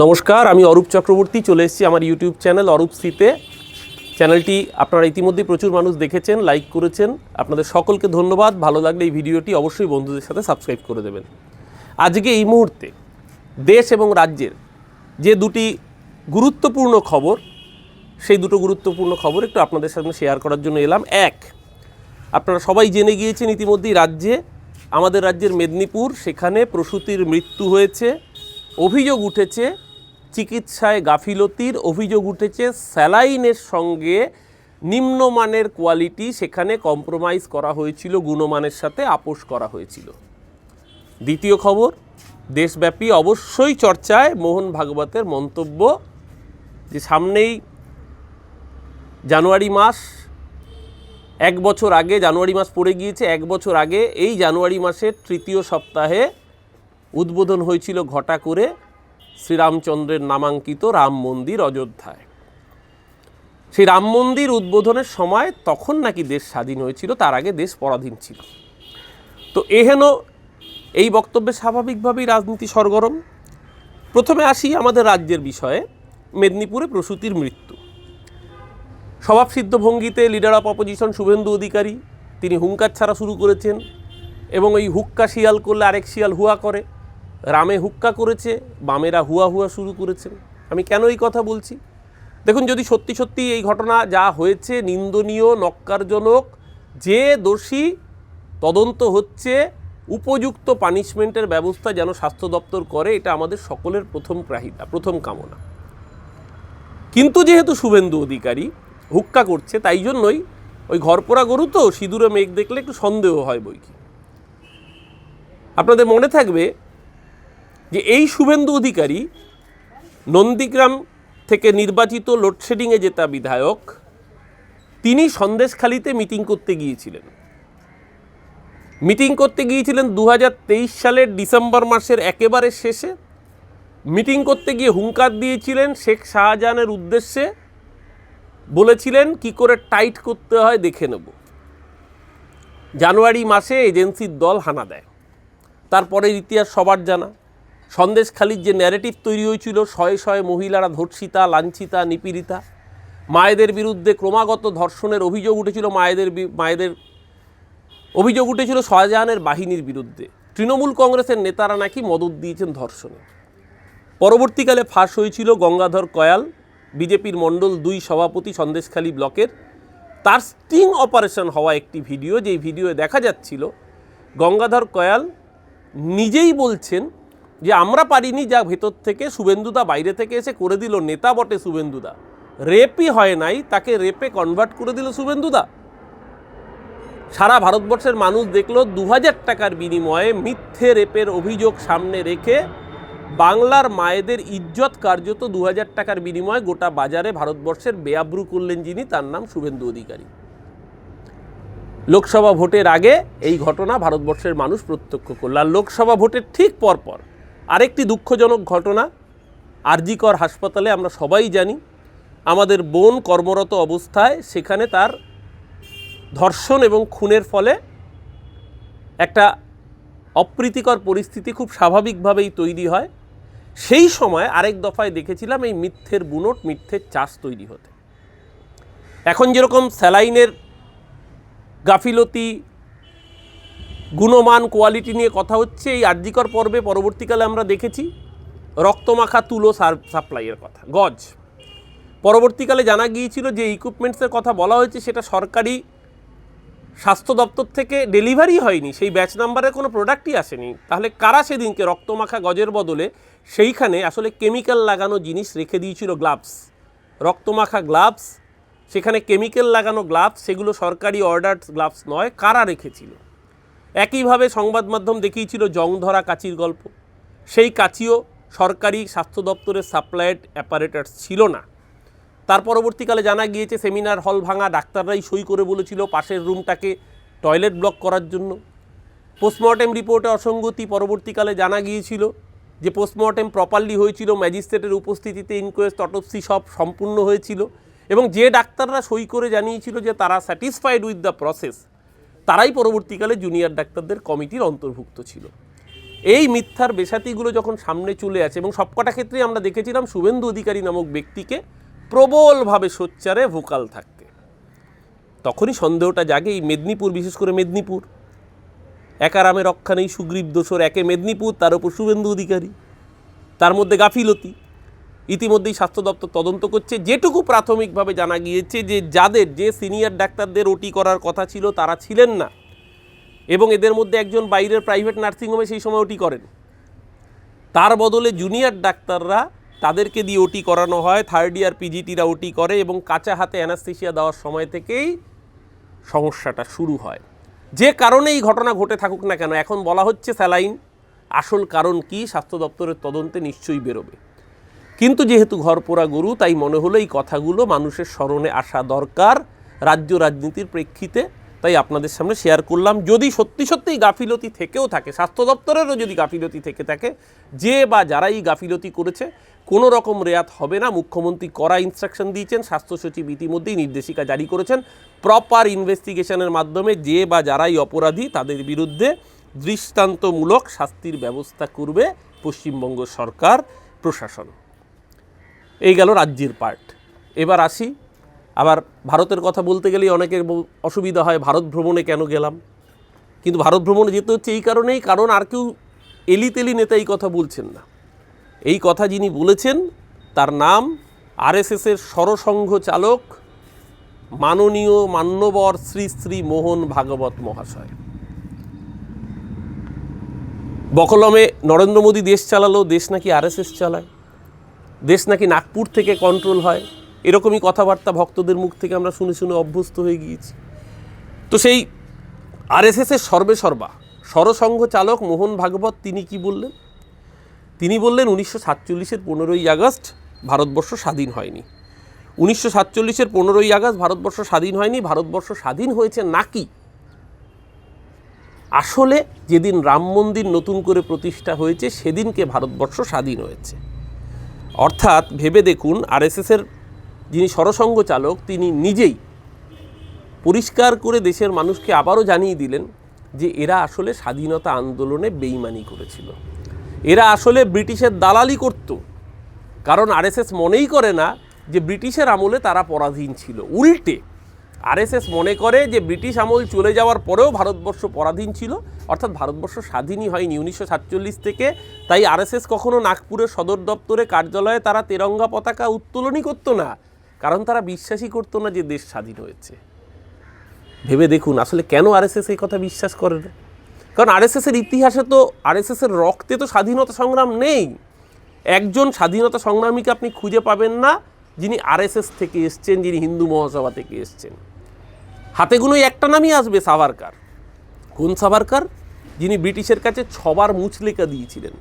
নমস্কার, আমি অরূপ চক্রবর্তী, চলে এসেছি আমার ইউটিউব চ্যানেল অরূপ সিতে চ্যানেলটি আপনারা ইতিমধ্যে প্রচুর মানুষ দেখেছেন লাইক করেছেন। আপনাদের সকলকে ধন্যবাদ, ভালো লাগলে এই ভিডিওটি অবশ্যই বন্ধুদের সাথে সাবস্ক্রাইব করে দেবেন। আজকে এই মুহূর্তে দেশ এবং রাজ্যের যে দুটি গুরুত্বপূর্ণ খবর, সেই দুটো গুরুত্বপূর্ণ খবর একটু আপনাদের সামনে শেয়ার করার জন্য এলাম। এক, আপনারা সবাই জেনে গিয়েছেন ইতিমধ্যেই রাজ্যে, আমাদের রাজ্যের মেদিনীপুর, সেখানে প্রসূতির মৃত্যু হয়েছে। অভিযোগ উঠেছে চিকিৎসায় গাফিলতির অভিযোগ উঠেছে স্যালাইনের সঙ্গে নিম্নমানের কোয়ালিটি সেখানে কম্প্রোমাইজ করা হয়েছিল, গুণমানের সাথে আপোষ করা হয়েছিল। দ্বিতীয় খবর, দেশব্যাপী অবশ্যই চর্চায় মোহন ভাগবতের মন্তব্য যে সামনেই জানুয়ারি মাস, এক বছর আগে, জানুয়ারি মাস পড়ে গিয়েছে, এক বছর আগে এই জানুয়ারি মাসের তৃতীয় সপ্তাহে উদ্বোধন হয়েছিল ঘটা করে শ্রীরামচন্দ্রের নামাঙ্কিত রাম মন্দির অযোধ্যায়। সেই রাম মন্দির উদ্বোধনের সময় তখন নাকি দেশ স্বাধীন হয়েছিল, তার আগে দেশ পরাধীন ছিল। তো এহেন এই বক্তব্যে স্বাভাবিকভাবেই রাজনীতি সরগরম। প্রথমে আসি আমাদের রাজ্যের বিষয়ে, মেদিনীপুরে প্রসূতির মৃত্যু। স্বভাবসিদ্ধ ভঙ্গিতে leader of opposition Suvendu Adhikari, তিনি হুঙ্কার ছাড়া শুরু করেছেন এবং ওই হুক্কা শিয়াল করলে আরেক শিয়াল হুয়া করে। রামে হুক্কা করেছে, বামেরা হুয়া হুয়া শুরু করেছেন আমি কেন এই কথা বলছি? দেখুন, যদি সত্যি সত্যি এই ঘটনা যা হয়েছে, নিন্দনীয়, নক্কারজনক, যে দোষী তদন্ত হচ্ছে, উপযুক্ত পানিশমেন্টের ব্যবস্থা যেন স্বাস্থ্য দপ্তর করে, এটা আমাদের সকলের প্রথম প্রাহিতা প্রথম কামনা। কিন্তু যেহেতু শুভেন্দু অধিকারী হুক্কা করছে, তাই জন্যই ওই ঘরপোড়া গরু তো সিঁদুরে মেঘ দেখলে একটু সন্দেহ হয় বই কি আপনাদের মনে থাকবে যে এই শুভেন্দু অধিকারী নন্দীগ্রাম থেকে নির্বাচিত লোডশেডিংয়ে জেতা বিধায়ক, তিনি সন্দেশখালিতে মিটিং করতে গিয়েছিলেন। মিটিং করতে গিয়েছিলেন দু হাজার তেইশ সালের ডিসেম্বর মাসের একেবারে শেষে। মিটিং করতে গিয়ে হুঙ্কার দিয়েছিলেন শেখ শাহজাহানের উদ্দেশ্যে। বলেছিলেন, কি করে টাইট করতে হয় দেখে নেব। জানুয়ারি মাসে এজেন্সির দল হানা দেয়। তারপরের ইতিহাস সবার জানা। সন্দেশখালির যে ন্যারেটিভ তৈরি হয়েছিল, শয়ে শয়ে মহিলারা ধর্ষিতা, লাঞ্ছিতা, নিপীড়িতা, মায়েদের বিরুদ্ধে ক্রমাগত ধর্ষণের অভিযোগ উঠেছিল, মায়েদের মায়েদের অভিযোগ উঠেছিল শাহজাহানের বাহিনীর বিরুদ্ধে। তৃণমূল কংগ্রেসের নেতারা নাকি মদত দিয়েছেন ধর্ষণে। পরবর্তীকালে ফাঁস হয়েছিল গঙ্গাধর কয়াল, বিজেপির মণ্ডল দুই সভাপতি সন্দেশখালী ব্লকের। তার স্টিং অপারেশন হওয়া একটি ভিডিও, যেই ভিডিওয়ে দেখা যাচ্ছিল, গঙ্গাধর কয়াল নিজেই বলছেন যে আমরা পারিনি, যা ভেতর থেকে শুভেন্দুদা বাইরে থেকে এসে করে দিল, নেতা বটে শুভেন্দুদা। রেপই হয় নাই, তাকে রেপে কনভার্ট করে দিল শুভেন্দুদা। সারা ভারতবর্ষের মানুষ দেখল দু টাকার বিনিময়ে মিথ্যে রেপের অভিযোগ সামনে রেখে বাংলার মায়েদের ইজ্জত কার্যত দু হাজার টাকার বিনিময়ে গোটা বাজারে ভারতবর্ষের বেআব্রু করলেন যিনি, তার নাম শুভেন্দু অধিকারী। লোকসভা ভোটের আগে এই ঘটনা ভারতবর্ষের মানুষ প্রত্যক্ষ করল, আর লোকসভা ভোটের ঠিক পরপর আরেকটি দুঃখজনক ঘটনা, আরজিকর হাসপাতালে আমরা সবাই জানি, আমাদের বোন কর্মরত অবস্থায় সেখানে তার ধর্ষণ এবং খুনের ফলে একটা অপ্রীতিকর পরিস্থিতি খুব স্বাভাবিকভাবেই তৈরি হয়। সেই সময় আরেক দফায় দেখেছিলাম এই মিথ্যের বুনট, মিথ্যের চাষ তৈরি হতে। এখন যেরকম স্যালাইনের গাফিলতি গুণমান কোয়ালিটি নিয়ে কথা হচ্ছে। এই আর্যিকর পর্বে পরবর্তীকালে আমরা দেখেছি রক্তমাখা তুলো সাপ্লাইয়ের কথা। গজ। পরবর্তীকালে জানা গিয়েছিল যে ইকুইপমেন্টসের কথা বলা হয়েছে, সেটা সরকারি স্বাস্থ্য দপ্তর থেকে ডেলিভারি হয়নি। সেই ব্যাচ নাম্বারের কোনো প্রোডাক্টই আসেনি। তাহলে কারা সেদিনকে রক্তমাখা গজের বদলে সেইখানে আসলে কেমিক্যাল লাগানো জিনিস রেখে দিয়েছিল গ্লাভস রক্তমাখা গ্লাভস সেখানে কেমিক্যাল লাগানো গ্লাভস সেগুলো সরকারি অর্ডার গ্লাভস নয়, কারা রেখেছিল? একইভাবে সংবাদ মাধ্যম দেখিয়েছিল জং ধরা কাচির গল্প। সেই কাচিও সরকারি স্বাস্থ্য দপ্তরের সাপ্লাইড অ্যাপারেটার্স ছিল না। তার পরবর্তীকালে জানা গিয়েছে, সেমিনার হল ভাঙা ডাক্তাররাই সই করে বলেছিল পাশের রুমটাকে টয়লেট ব্লক করার জন্য। পোস্টমর্টেম রিপোর্টে অসঙ্গতি পরবর্তীকালে জানা গিয়েছিল যে, পোস্টমর্টেম প্রপারলি হয়েছিল, ম্যাজিস্ট্রেটের উপস্থিতিতে ইনকোয়েস্ট অটোপসি সব সম্পূর্ণ হয়েছিল এবং যে ডাক্তাররা সই করে জানিয়েছিল যে, তারা স্যাটিসফাইড উইথ দ্য প্রসেস। তারাই পরবর্তীকালে জুনিয়র ডাক্তারদের কমিটির অন্তর্ভুক্ত ছিল। এই মিথ্যার বেসাতিগুলো যখন সামনে চলে আসে এবং সবকটা ক্ষেত্রেই আমরা দেখেছিলাম শুভেন্দু অধিকারী নামক ব্যক্তিকে প্রবলভাবে সোচ্চারে ভোকাল থাকতে তখনই সন্দেহটা জাগে এই মেদিনীপুর, বিশেষ করে মেদিনীপুর। একারামে রক্ষা নেই, সুগ্রীব দোসর একে মেদিনীপুর, তার উপর শুভেন্দু অধিকারী, তার মধ্যে গাফিলতি। ইতিমধ্যেই স্বাস্থ্য দপ্তর তদন্ত করছে। যেটুকু প্রাথমিকভাবে জানা গিয়েছে যে যাদের, যে সিনিয়র ডাক্তারদের ওটি করার কথা ছিল, তারা ছিলেন না। এবং এদের মধ্যে একজন বাইরের প্রাইভেট নার্সিংহোমে সেই সময় ওটি করেন। তার বদলে জুনিয়র ডাক্তাররা তাদেরকে দিয়ে ওটি করানো হয়। থার্ড ইয়ার পিজিটিরা ওটি করে এবং কাঁচা হাতে অ্যানাস্থেশিয়া দেওয়ার সময় থেকেই সমস্যাটা শুরু হয়। যে কারণে এই ঘটনা ঘটে থাকুক না কেন, এখন বলা হচ্ছে স্যালাইন। আসল কারণ কি, স্বাস্থ্য দপ্তরের তদন্তে নিশ্চয়ই বেরোবে। কিন্তু যেহেতু ঘর পোড়া গরু, তাই মনে হলো এই কথাগুলো মানুষের স্মরণে আসা দরকার রাজ্য রাজনীতির প্রেক্ষিতে। তাই আপনাদের সামনে শেয়ার করলাম। যদি সত্যি সত্যিই গাফিলতি থেকেও থাকে, স্বাস্থ্য দপ্তরেরও যদি গাফিলতি থেকে থাকে, যে বা যারাই গাফিলতি করেছে, কোনো রকম রেয়াত হবে না। মুখ্যমন্ত্রী করা ইনস্ট্রাকশন দিয়েছেন, স্বাস্থ্য সচিব ইতিমধ্যেই নির্দেশিকা জারি করেছেন। প্রপার ইনভেস্টিগেশনের মাধ্যমে যে বা যারাই অপরাধী, তাদের বিরুদ্ধে দৃষ্টান্তমূলক শাস্তির ব্যবস্থা করবে পশ্চিমবঙ্গ সরকার, প্রশাসন। এই গেল রাজ্যের পার্ট। এবার আসি, আবার ভারতের কথা বলতে গেলেই অনেকের অসুবিধা হয়, ভারত ভ্রমণে কেন গেলাম? কিন্তু ভারত ভ্রমণে যেতে হচ্ছে এই কারণেই, কারণ আর কেউ এলিতেলি নেতা এই কথা বলছেন না। এই কথা যিনি বলেছেন, তার নাম আরএসএসের সরসংঘ চালক, মাননীয় মান্যবর শ্রী শ্রী মোহন ভাগবত মহাশয়। বকলমে নরেন্দ্র মোদী দেশ চালালো, দেশ নাকি আরএসএস চালায়? দেশ নাকি নাগপুর থেকে কন্ট্রোল হয়? এরকমই কথাবার্তা ভক্তদের মুখ থেকে আমরা শুনে শুনে অভ্যস্ত হয়ে গিয়েছি। তো সেই আরএসএসের সর্বে সর্বা সরসংঘ চালক মোহন ভাগবত তিনি কি বললেন? তিনি বললেন, উনিশশো সাতচল্লিশের পনেরোই আগস্ট ভারতবর্ষ স্বাধীন হয়নি। উনিশশো সাতচল্লিশের পনেরোই আগস্ট ভারতবর্ষ স্বাধীন হয়নি, ভারতবর্ষ স্বাধীন হয়েছে নাকি? আসলে যেদিন রাম মন্দির নতুন করে প্রতিষ্ঠা হয়েছে, সেদিনকে ভারতবর্ষ স্বাধীন হয়েছে। অর্থাৎ ভেবে দেখুন আরএসএসের যিনি সরসংঘ চালক, তিনি নিজেই পরিষ্কার করে দেশের মানুষকে আবারও জানিয়ে দিলেন যে এরা আসলে স্বাধীনতা আন্দোলনে বেইমানি করেছিল। এরা আসলে ব্রিটিশের দালালি করত। কারণ আরএসএস মনেই করে না যে ব্রিটিশের আমলে তারা পরাধীন ছিল। উল্টে আরএসএস মনে করে যে ব্রিটিশ আমল চলে যাওয়ার পরেও ভারতবর্ষ পরাধীন ছিল, অর্থাৎ ভারতবর্ষ স্বাধীনই হয়নি উনিশশো সাতচল্লিশ থেকে। তাই আরএসএস কখনো নাগপুরের সদর দপ্তরে কার্যালয়ে তারা তেরঙ্গা পতাকা উত্তোলনই করতো না, কারণ তারা বিশ্বাসই করতো না যে দেশ স্বাধীন হয়েছে। ভেবে দেখুন, আসলে কেন আরএসএস এই কথা বিশ্বাস করে না? কারণ আরএসএসের ইতিহাসে তো, আরএসএসের রক্তে তো স্বাধীনতা সংগ্রাম নেই। একজন স্বাধীনতা সংগ্রামীকে আপনি খুঁজে পাবেন না যিনি আরএসএস থেকে এসছেন, যিনি হিন্দু মহাসভা থেকে এসছেন। হাতে গুলোই একটা নামই আসবে সাভারকার। কোন সাভারকার? যিনি ব্রিটিশের কাছে ছবার মুচলেকা দিয়েছিলেন।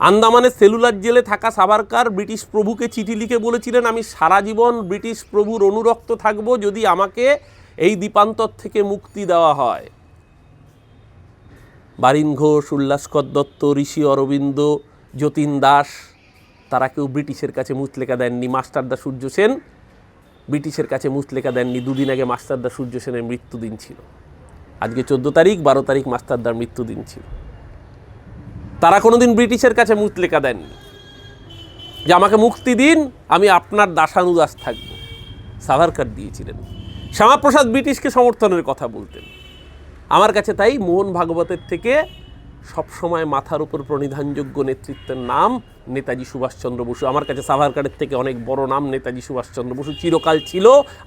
আন্দামানের সেলুলার জেলে থাকা সাভারকার ব্রিটিশ প্রভুকে চিঠি লিখে বলেছিলেন, আমি সারা জীবন ব্রিটিশ প্রভুর অনুরক্ত থাকব যদি আমাকে এই দ্বীপান্তর থেকে মুক্তি দেওয়া হয়। বারিন ঘোষ উল্লাসকর দত্ত ঋষি অরবিন্দ, যতীন দাস, তারা কেউ ব্রিটিশের কাছে মুচলেখা দেননি। মাস্টারদা সূর্য সেন ব্রিটিশের কাছে মুচলেখা দেননি। দুদিন আগে মাস্টারদা সূর্য সেনের মৃত্যুদিন ছিল। আজকে চোদ্দ তারিখ, বারো তারিখ মাস্টারদার মৃত্যুদিন ছিল। তারা কোনোদিন ব্রিটিশের কাছে মুচলেখা দেননি। যে আমাকে মুক্তি দিন, আমি আপনার দাসানুদাস থাকব। সাভারকার দিয়েছিলেন। শ্যামাপ্রসাদ ব্রিটিশকে সমর্থনের কথা বলতেন। আমার কাছে তাই মোহন ভাগবতের থেকে সবসময় মাথার উপর প্রণিধানযোগ্য নেতৃত্বের নাম নেতাজি সুভাষচন্দ্র বসু। আমার কাছে সাভারকারের থেকে অনেক বড় নাম নেতাজি সুভাষচন্দ্র বসু। চিরকাল ছিল,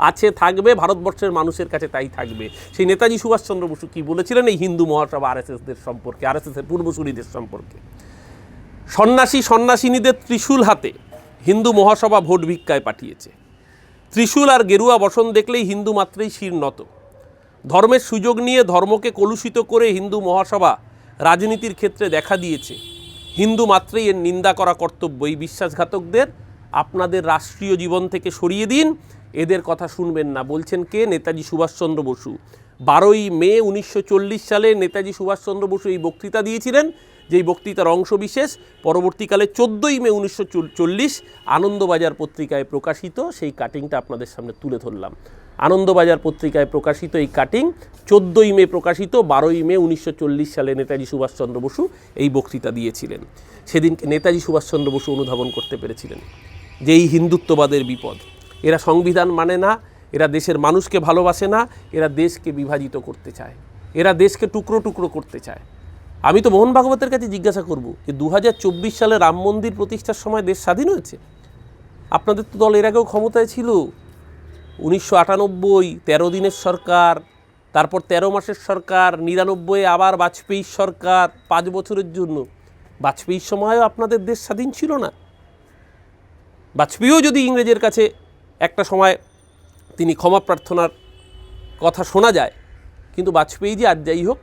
আছে, থাকবে, ভারতবর্ষের মানুষের কাছে তাই থাকবে। সেই নেতাজি সুভাষচন্দ্র বসু কি বলেছিলেন এই হিন্দু মহাসভা আরএসএসদের সম্পর্কে, আরএসএসের পূর্বসূরিদের সম্পর্কে? সন্ন্যাসী সন্ন্যাসিনীদের ত্রিশূল হাতে হিন্দু মহাসভা ভোট ভিক্ষায় পাঠিয়েছে। ত্রিশূল আর গেরুয়া বসন দেখলেই হিন্দু মাত্রেই শির নত ধর্মের সুযোগ নিয়ে ধর্মকে কলুষিত করে হিন্দু মহাসভা রাজনীতির ক্ষেত্রে দেখা দিয়েছে। হিন্দু মাত্রেই এর নিন্দা করা কর্তব্য। এই বিশ্বাসঘাতকদের আপনাদের রাষ্ট্রীয় জীবন থেকে সরিয়ে দিন। এদের কথা শুনবেন না। বলছেন কে? নেতাজি সুভাষচন্দ্র বসু। বারোই মে উনিশশো চল্লিশ সালে নেতাজি সুভাষচন্দ্র বসু এই বক্তৃতা দিয়েছিলেন, যেই বক্তৃতার অংশবিশেষ পরবর্তীকালে চোদ্দোই মে উনিশশো চল্লিশ আনন্দবাজার পত্রিকায় প্রকাশিত। সেই কাটিংটা আপনাদের সামনে তুলে ধরলাম। আনন্দবাজার পত্রিকায় প্রকাশিত এই কাটিং চোদ্দোই মে প্রকাশিত, বারোই মে উনিশশো চল্লিশ সালে নেতাজি সুভাষচন্দ্র বসু এই বক্তৃতা দিয়েছিলেন। সেদিনকে নেতাজি সুভাষচন্দ্র বসু অনুধাবন করতে পেরেছিলেন। যে এই হিন্দুত্ববাদের বিপদ। এরা সংবিধান মানে না, এরা দেশের মানুষকে ভালোবাসে না, এরা দেশকে বিভাজিত করতে চায়। এরা দেশকে টুকরো টুকরো করতে চায়। আমি তো মোহন ভাগবতের কাছে জিজ্ঞাসা করব যে দু হাজার চব্বিশ সালে রাম মন্দির প্রতিষ্ঠার সময় দেশ স্বাধীন হয়েছে? আপনাদের তো দল এর আগেও ক্ষমতায় ছিল। উনিশশো আটানব্বই, তেরো দিনের সরকার, তারপর তেরো মাসের সরকার, নিরানব্বই আবার বাজপেয়ীর সরকার, পাঁচ বছরের জন্য। বাজপেয়ীর সময়ও আপনাদের দেশ স্বাধীন ছিল না। বাজপেয়ীও যদি ইংরেজের কাছে একটা সময় তিনি ক্ষমা প্রার্থনার কথা শোনা যায়, কিন্তু বাজপেয়ী যে আর যাই হোক,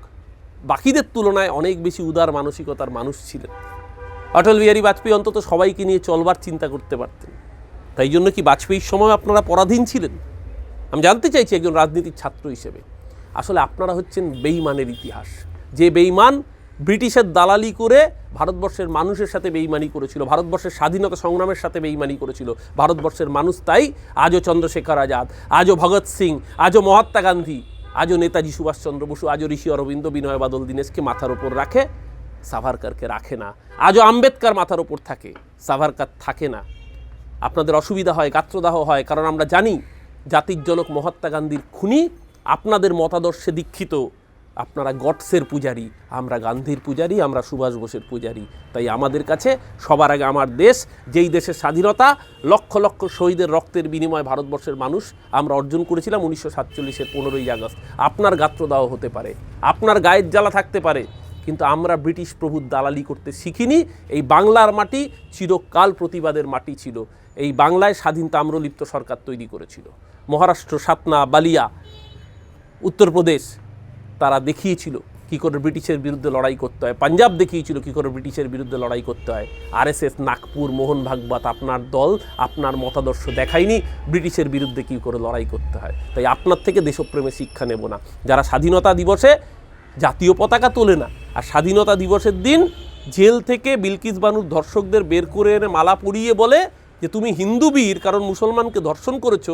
বাকিদের তুলনায় অনেক বেশি উদার মানসিকতার মানুষ ছিলেন। অটল বিহারী বাজপেয়ী অন্তত সবাইকে নিয়ে চলবার চিন্তা করতে পারতেন। তাই জন্য কি বাজপেয়ীর সময় আপনারা পরাধীন ছিলেন? আমি জানতে চাইছি একজন রাজনীতির ছাত্র হিসেবে। আসলে আপনারা হচ্ছেন বেইমানের ইতিহাস। যে বেইমান ব্রিটিশের দালালি করে ভারতবর্ষের মানুষের সাথে বেইমানি করেছিল, ভারতবর্ষের স্বাধীনতা সংগ্রামের সাথে বেইমানি করেছিল, ভারতবর্ষের মানুষ তাই আজও চন্দ্রশেখর আজাদ, আজও ভগৎ সিং, আজও মহাত্মা গান্ধী, আজও নেতাজি সুভাষচন্দ্র বসু, আজও ঋষি অরবিন্দ বিনয় বাদল দীনেশকে মাথার ওপর রাখে, সাভারকারকে রাখে না। আজও আম্বেদকার মাথার ওপর থাকে, সাভারকার থাকে না। আপনাদের অসুবিধা হয়, গাত্রদাহ হয়, কারণ আমরা জানি জাতির জনক মহাত্মা গান্ধীর খুনি, আপনাদের মতাদর্শে দীক্ষিত আপনারা গডসের পূজারী, আমরা গান্ধীর পূজারী, আমরা সুভাষ বোসের পূজারী। তাই আমাদের কাছে সবার আগে আমার দেশ, যেই দেশের স্বাধীনতা, লক্ষ লক্ষ শহীদের রক্তের বিনিময়ে ভারতবর্ষের মানুষ আমরা অর্জন করেছিলাম উনিশশো সাতচল্লিশের পনেরোই আগস্ট। আপনার গাত্রদাহ হতে পারে, আপনার গায়ের জ্বালা থাকতে পারে কিন্তু আমরা ব্রিটিশ প্রভুর দালালি করতে শিখিনি। এই বাংলার মাটি চিরকাল প্রতিবাদের মাটি ছিল। এই বাংলায় স্বাধীন তাম্রলিপ্ত সরকার তৈরি করেছিল। মহারাষ্ট্র, সাতনা, বালিয়া, উত্তরপ্রদেশ তারা দেখিয়েছিল কী করে ব্রিটিশের বিরুদ্ধে লড়াই করতে হয়। পাঞ্জাব দেখিয়েছিল কী করে ব্রিটিশের বিরুদ্ধে লড়াই করতে হয়। আরএসএস, নাগপুর, মোহন ভাগবত আপনার দল, আপনার মতাদর্শ দেখায়নি। ব্রিটিশের বিরুদ্ধে কী করে লড়াই করতে হয়? তাই আপনার থেকে দেশপ্রেমের শিক্ষা নেব না। যারা স্বাধীনতা দিবসে জাতীয় পতাকা তোলে না আর স্বাধীনতা দিবসের দিন জেল থেকে বিলকিস বানুর ধর্ষকদের বের করে এনে মালা পরিয়ে বলে যে তুমি হিন্দু বীর, কারণ মুসলমানকে ধর্ষণ করেছ।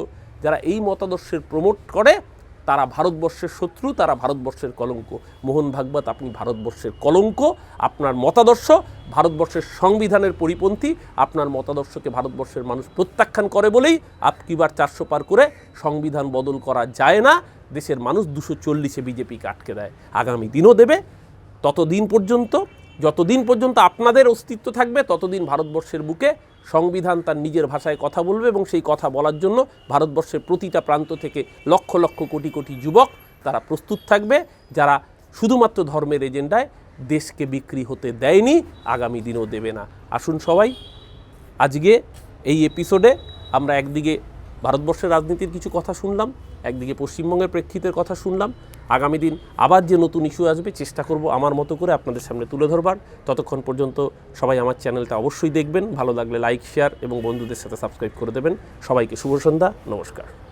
যারা এই মতাদর্শের প্রমোট করে, তারা ভারতবর্ষের শত্রু, তারা ভারতবর্ষের কলঙ্ক। মোহন ভাগবত, আপনি ভারতবর্ষের কলঙ্ক, আপনার মতাদর্শ, ভারতবর্ষের সংবিধানের পরিপন্থী, আপনার মতাদর্শকে ভারতবর্ষের মানুষ প্রত্যাখ্যান করে বলেই আপকিবার চারশো পার করে সংবিধান বদল করা যায় না। দেশের মানুষ দুশো চল্লিশে বিজেপিকে আটকে দেয়। আগামী দিনও দেবে। ততদিন পর্যন্ত, যতদিন পর্যন্ত আপনাদের অস্তিত্ব থাকবে, ততদিন ভারতবর্ষের বুকে সংবিধান তার নিজের ভাষায় কথা বলবে এবং সেই কথা বলার জন্য ভারতবর্ষের প্রতিটা প্রান্ত থেকে লক্ষ লক্ষ কোটি কোটি যুবক তারা প্রস্তুত থাকবে, যারা শুধুমাত্র ধর্মের এজেন্ডায় দেশকে বিক্রি হতে দেয়নি, আগামী দিনেও দেবে না। আসুন সবাই, আজকে এই এপিসোডে আমরা একদিকে ভারতবর্ষের রাজনীতির কিছু কথা শুনলাম একদিকে পশ্চিমবঙ্গের প্রেক্ষিতের কথা শুনলাম, আগামী দিন আবার যে নতুন ইস্যু আসবে চেষ্টা করব আমার মতো করে আপনাদের সামনে তুলে ধরবার। ততক্ষণ পর্যন্ত সবাই আমার চ্যানেলটা অবশ্যই দেখবেন, ভালো লাগলে লাইক শেয়ার এবং বন্ধুদের সাথে সাবস্ক্রাইব করে দেবেন। সবাইকে শুভ সন্ধ্যা, নমস্কার।